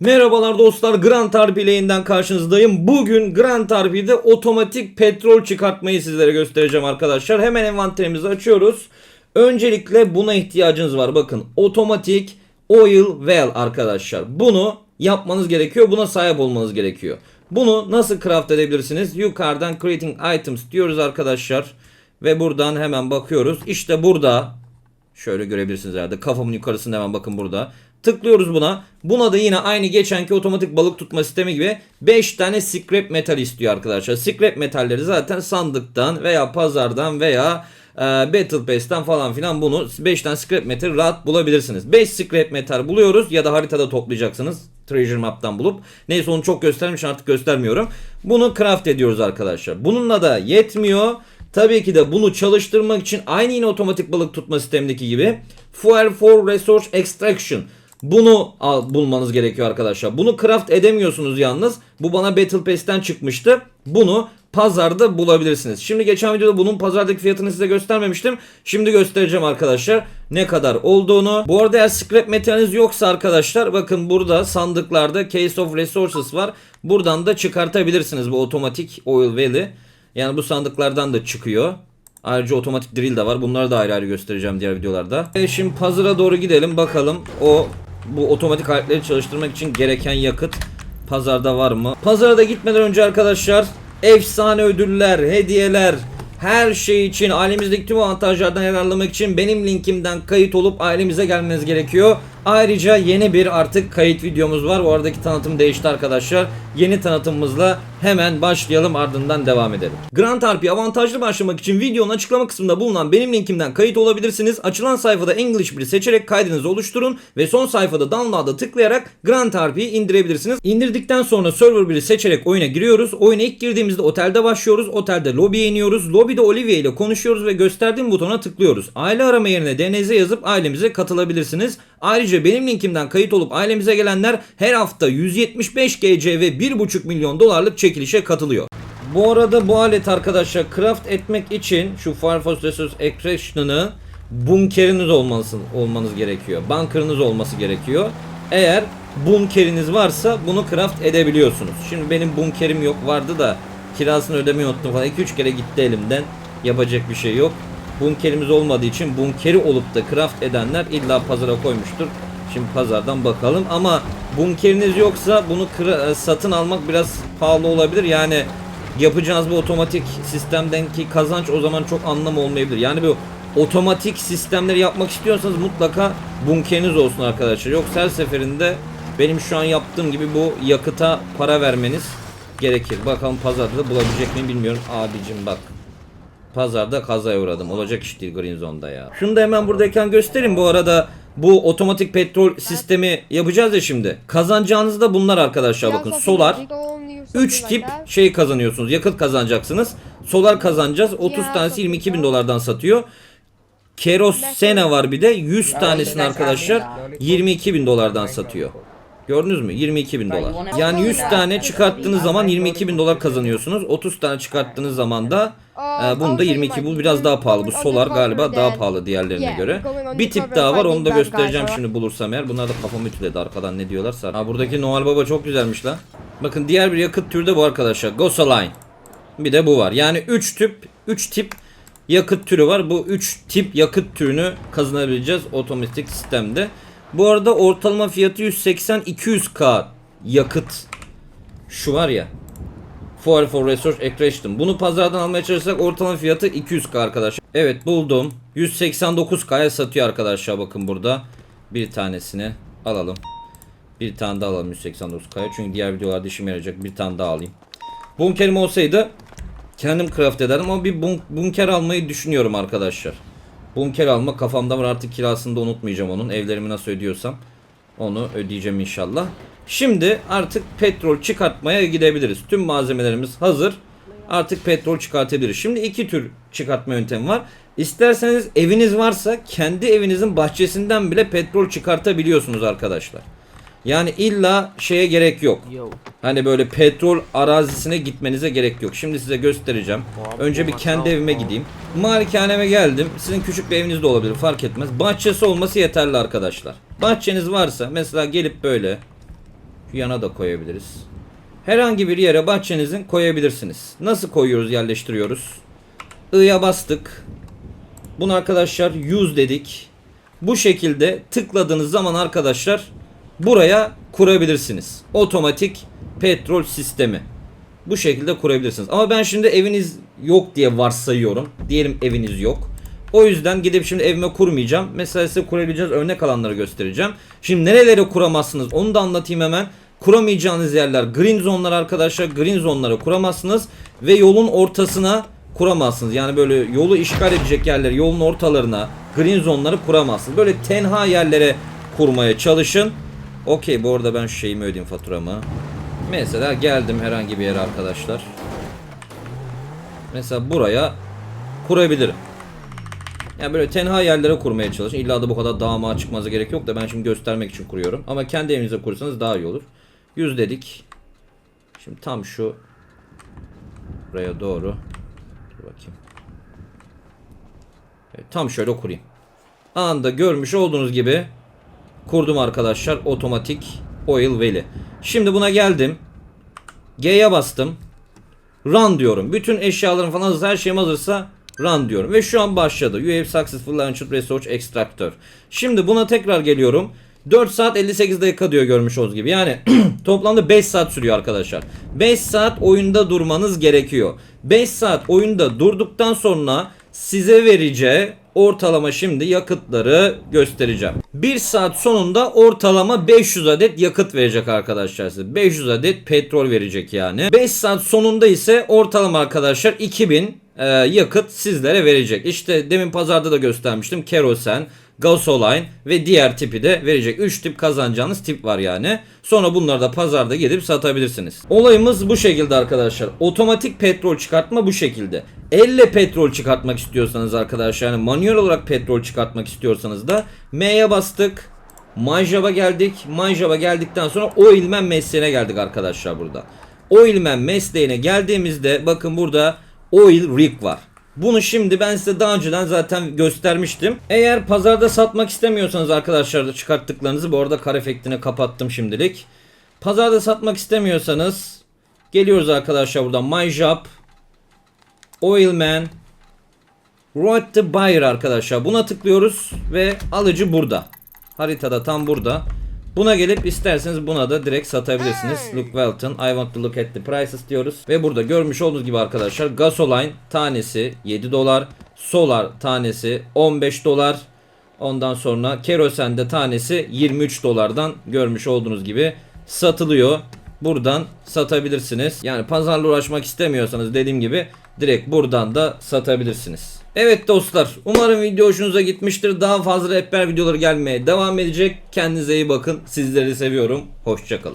Merhabalar dostlar Grand RP lane'den karşınızdayım. Bugün Grand RP'de otomatik petrol çıkartmayı sizlere göstereceğim arkadaşlar. Hemen envanterimizi açıyoruz. Öncelikle buna ihtiyacınız var. Bakın otomatik oil well arkadaşlar. Bunu yapmanız gerekiyor. Buna sahip olmanız gerekiyor. Bunu nasıl craft edebilirsiniz? Yukarıdan creating items diyoruz arkadaşlar. Ve buradan hemen bakıyoruz. İşte burada Şöyle görebilirsiniz herhalde. Kafamın yukarısında hemen bakın burada. Tıklıyoruz buna. Buna da yine aynı geçenki otomatik balık tutma sistemi gibi 5 tane scrap metal istiyor arkadaşlar. Scrap metalleri zaten sandıktan veya pazardan veya e, Battle Pass'ten falan filan bunu 5 tane scrap metal rahat bulabilirsiniz. 5 scrap metal buluyoruz ya da haritada toplayacaksınız. Treasure Map'tan bulup. Neyse onu çok göstermiş artık göstermiyorum. Bunu craft ediyoruz arkadaşlar. Bununla da yetmiyor. Tabii ki de bunu çalıştırmak için aynı yine otomatik balık tutma sistemindeki gibi Fuel for Resource Extraction bunu bulmanız gerekiyor arkadaşlar. Bunu craft edemiyorsunuz yalnız. Bu bana Battle Pass'ten çıkmıştı. Bunu pazarda bulabilirsiniz. Şimdi geçen videoda bunun pazardaki fiyatını size göstermemiştim. Şimdi göstereceğim arkadaşlar ne kadar olduğunu. Bu arada eğer scrap metaliniz yoksa arkadaşlar bakın burada sandıklarda Case of Resources var. Buradan da çıkartabilirsiniz bu otomatik oil well'i. Yani bu sandıklardan da çıkıyor. Ayrıca otomatik drill de var. Bunları da ayrı ayrı göstereceğim diğer videolarda. E şimdi pazara doğru gidelim bakalım. O bu otomatik aletleri çalıştırmak için gereken yakıt pazarda var mı? Pazara da gitmeden önce arkadaşlar efsane ödüller, hediyeler, her şey için ailemizdeki tüm avantajlardan yararlanmak için benim linkimden kayıt olup ailemize gelmeniz gerekiyor. Ayrıca yeni bir artık kayıt videomuz var. Bu aradaki tanıtım değişti arkadaşlar. Yeni tanıtımımızla hemen başlayalım ardından devam edelim. Grand RP avantajlı başlamak için videonun açıklama kısmında bulunan benim linkimden kayıt olabilirsiniz. Açılan sayfada English 1'i seçerek kaydınızı oluşturun ve son sayfada download'a tıklayarak Grand RP'yi indirebilirsiniz. İndirdikten sonra server 1'i seçerek oyuna giriyoruz. Oyuna ilk girdiğimizde otelde başlıyoruz. Otelde lobiye iniyoruz. Lobide Olivia ile konuşuyoruz ve gösterdiğim butona tıklıyoruz. Aile arama yerine DNZ yazıp ailemize katılabilirsiniz. Ayrıca benim linkimden kayıt olup ailemize gelenler her hafta 175 GC ve 1,5 milyon dolarlık çekilişe katılıyor. Bu arada bu alet arkadaşlar craft etmek için şu Resource Extraction'ı bunkeriniz olması, olmanız gerekiyor. Bunkerınız olması gerekiyor. Eğer bunkeriniz varsa bunu craft edebiliyorsunuz. Şimdi benim bunkerim yok vardı da kirasını ödemeyi unuttum falan. 2-3 kere gitti elimden. Yapacak bir şey yok. Bunkerimiz olmadığı için bunkeri olup da craft edenler illa pazara koymuştur. Şimdi pazardan bakalım ama bunkeriniz yoksa bunu e, satın almak biraz pahalı olabilir. Yani yapacağınız bu otomatik sistemdeki kazanç o zaman çok anlam olmayabilir. Yani bu otomatik sistemleri yapmak istiyorsanız mutlaka bunkeriniz olsun arkadaşlar. Yoksa her seferinde benim şu an yaptığım gibi bu yakıta para vermeniz gerekir. Bakalım pazarda da bulabilecek miyim bilmiyorum. Abicim bak. Pazarda kazaya uğradım. Olacak iş değil Green Zone'da ya. Şunu da hemen buradayken göstereyim. Bu arada bu otomatik petrol sistemi yapacağız ya şimdi. Kazanacağınız da bunlar arkadaşlar bakın. Solar 3 tip şey kazanıyorsunuz. Yakıt kazanacaksınız. Solar kazanacağız. 30 tanesi 22 bin dolardan satıyor. Kerosene var bir de 100 tanesini arkadaşlar 22 bin dolardan satıyor. Gördünüz mü? 22 bin dolar. Yani 100 tane çıkarttığınız zaman 22 bin dolar kazanıyorsunuz. 30 tane çıkarttığınız zaman da e, bunu da 22 bu biraz daha pahalı. Bu solar galiba daha pahalı diğerlerine göre. Bir tip daha var onu da göstereceğim şimdi bulursam eğer. Bunlar da kafamı ütüledi arkadan ne diyorlarsa. Ha buradaki Noel Baba çok güzelmiş lan. Bakın diğer bir yakıt türü de bu arkadaşlar. Gosaline. Bir de bu var. Yani 3 tip 3 tip yakıt türü var. Bu 3 tip yakıt türünü kazanabileceğiz otomatik sistemde. Bu arada ortalama fiyatı 180-200k yakıt. Şu var ya. Fuel for Resource Extraction. Bunu pazardan almaya çalışırsak ortalama fiyatı 200k arkadaşlar. Evet buldum. 189k'ya satıyor arkadaşlar bakın burada. Bir tanesini alalım. Bir tane daha alalım 189k'ya. Çünkü diğer videolarda işime yarayacak. Bir tane daha alayım. Bunkerim olsaydı kendim craft ederdim ama bir bun- bunker almayı düşünüyorum arkadaşlar. Bunker alma kafamda var artık kirasını da unutmayacağım onun. Evlerimi nasıl ödüyorsam onu ödeyeceğim inşallah. Şimdi artık petrol çıkartmaya gidebiliriz. Tüm malzemelerimiz hazır. Artık petrol çıkartabiliriz. Şimdi iki tür çıkartma yöntemi var. İsterseniz eviniz varsa kendi evinizin bahçesinden bile petrol çıkartabiliyorsunuz arkadaşlar. Yani illa şeye gerek yok. Hani böyle petrol arazisine gitmenize gerek yok. Şimdi size göstereceğim. Önce bir kendi evime gideyim. Malikaneme geldim. Sizin küçük bir eviniz de olabilir fark etmez. Bahçesi olması yeterli arkadaşlar. Bahçeniz varsa mesela gelip böyle Şu yana da koyabiliriz. Herhangi bir yere bahçenizin koyabilirsiniz. Nasıl koyuyoruz, yerleştiriyoruz? I'ya bastık. Bunu arkadaşlar use dedik. Bu şekilde tıkladığınız zaman arkadaşlar buraya kurabilirsiniz. Otomatik petrol sistemi. Bu şekilde kurabilirsiniz. Ama ben şimdi eviniz yok diye varsayıyorum. Diyelim eviniz yok. O yüzden gidip şimdi evime kurmayacağım. Mesela size kurabileceğiniz örnek alanları göstereceğim. Şimdi nerelere kuramazsınız onu da anlatayım hemen. Kuramayacağınız yerler green zone'lar arkadaşlar. Green zone'lara kuramazsınız. Ve yolun ortasına kuramazsınız. Yani böyle yolu işgal edecek yerleri yolun ortalarına green zone'ları kuramazsınız. Böyle tenha yerlere kurmaya çalışın. Okey bu arada ben şu şeyimi ödeyeyim faturamı. Mesela geldim herhangi bir yere arkadaşlar. Mesela buraya kurabilirim. Yani böyle tenha yerlere kurmaya çalışın. İlla da bu kadar dağma çıkmanıza gerek yok da ben şimdi göstermek için kuruyorum. Ama kendi evinize kursanız daha iyi olur. 100 dedik. Şimdi tam şu buraya doğru. Dur bakayım. Evet, tam şöyle kurayım. Anında görmüş olduğunuz gibi kurdum arkadaşlar otomatik oil veli. Şimdi buna geldim. G'ye bastım. Run diyorum. Bütün eşyalarım falan hazır, her şeyim hazırsa run diyorum. Ve şu an başladı. You have successfully launched research extractor. Şimdi buna tekrar geliyorum. 4 saat 58 dakika diyor görmüş olduğunuz gibi. Yani toplamda 5 saat sürüyor arkadaşlar. 5 saat oyunda durmanız gerekiyor. 5 saat oyunda durduktan sonra size vereceği ortalama şimdi yakıtları göstereceğim. 1 saat sonunda ortalama 500 adet yakıt verecek arkadaşlar size. 500 adet petrol verecek yani. 5 saat sonunda ise ortalama arkadaşlar 2000 e, yakıt sizlere verecek. İşte demin pazarda da göstermiştim. Kerosen, gasoline ve diğer tipi de verecek. 3 tip kazanacağınız tip var yani. Sonra bunları da pazarda gidip satabilirsiniz. Olayımız bu şekilde arkadaşlar. Otomatik petrol çıkartma bu şekilde. Elle petrol çıkartmak istiyorsanız arkadaşlar yani manuel olarak petrol çıkartmak istiyorsanız da M'ye bastık. Manjaba geldik. Manjaba geldikten sonra Oilman mesleğine geldik arkadaşlar burada. Oilman mesleğine geldiğimizde bakın burada Oil Rig var. Bunu şimdi ben size daha önceden zaten göstermiştim. Eğer pazarda satmak istemiyorsanız arkadaşlar da çıkarttıklarınızı bu arada kar efektini kapattım şimdilik. Pazarda satmak istemiyorsanız geliyoruz arkadaşlar buradan My Job Oilman Road to Buyer arkadaşlar. Buna tıklıyoruz ve alıcı burada. Haritada tam burada. Buna gelip isterseniz buna da direkt satabilirsiniz. Look Welton, I want to look at the prices diyoruz. Ve burada görmüş olduğunuz gibi arkadaşlar gasoline tanesi 7 dolar. Solar tanesi 15 dolar. Ondan sonra kerosen de tanesi 23 dolardan görmüş olduğunuz gibi satılıyor. Buradan satabilirsiniz. Yani pazarla uğraşmak istemiyorsanız dediğim gibi direkt buradan da satabilirsiniz. Evet dostlar umarım video hoşunuza gitmiştir. Daha fazla rehber videoları gelmeye devam edecek. Kendinize iyi bakın. Sizleri seviyorum. Hoşçakalın.